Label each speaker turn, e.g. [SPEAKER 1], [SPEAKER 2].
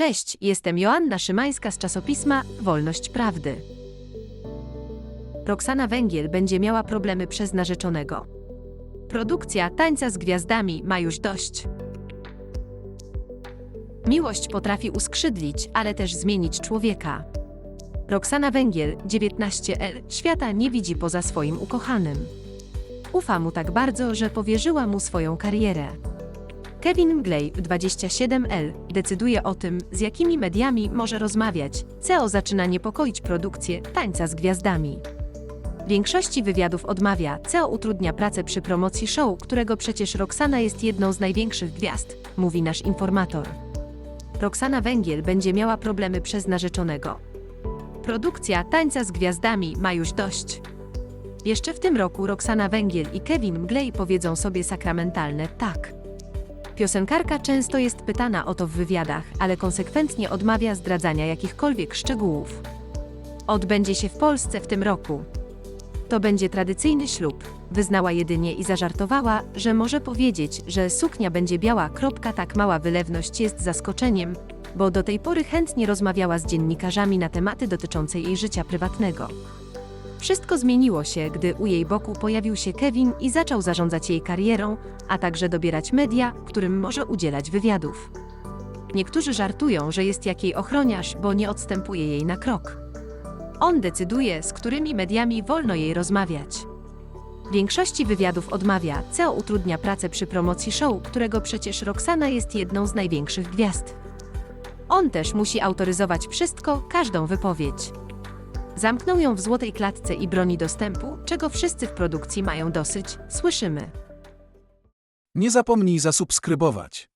[SPEAKER 1] Cześć, jestem Joanna Szymańska z czasopisma Wolność Prawdy. Roxana Węgiel będzie miała problemy przez narzeczonego. Produkcja Tańca z Gwiazdami ma już dość. Miłość potrafi uskrzydlić, ale też zmienić człowieka. Roxana Węgiel, 19L, świata nie widzi poza swoim ukochanym. Ufa mu tak bardzo, że powierzyła mu swoją karierę. Kevin Mgley, 27L, decyduje o tym, z jakimi mediami może rozmawiać. CEO zaczyna niepokoić produkcję Tańca z Gwiazdami. Większości wywiadów odmawia, CEO utrudnia pracę przy promocji show, którego przecież Roxana jest jedną z największych gwiazd, mówi nasz informator. Roxana Węgiel będzie miała problemy przez narzeczonego. Produkcja Tańca z Gwiazdami ma już dość. Jeszcze w tym roku Roxana Węgiel i Kevin Mgley powiedzą sobie sakramentalne tak. Piosenkarka często jest pytana o to w wywiadach, ale konsekwentnie odmawia zdradzania jakichkolwiek szczegółów. Odbędzie się w Polsce w tym roku. To będzie tradycyjny ślub. Wyznała jedynie i zażartowała, że może powiedzieć, że suknia będzie biała. Kropka, tak mała wylewność jest zaskoczeniem, bo do tej pory chętnie rozmawiała z dziennikarzami na tematy dotyczące jej życia prywatnego. Wszystko zmieniło się, gdy u jej boku pojawił się Kevin i zaczął zarządzać jej karierą, a także dobierać media, którym może udzielać wywiadów. Niektórzy żartują, że jest jak jej ochroniarz, bo nie odstępuje jej na krok. On decyduje, z którymi mediami wolno jej rozmawiać. Większości wywiadów odmawia, CEO utrudnia pracę przy promocji show, którego przecież Roxana jest jedną z największych gwiazd. On też musi autoryzować wszystko, każdą wypowiedź. Zamknął ją w złotej klatce i broni dostępu, czego wszyscy w produkcji mają dosyć, słyszymy.
[SPEAKER 2] Nie zapomnij zasubskrybować.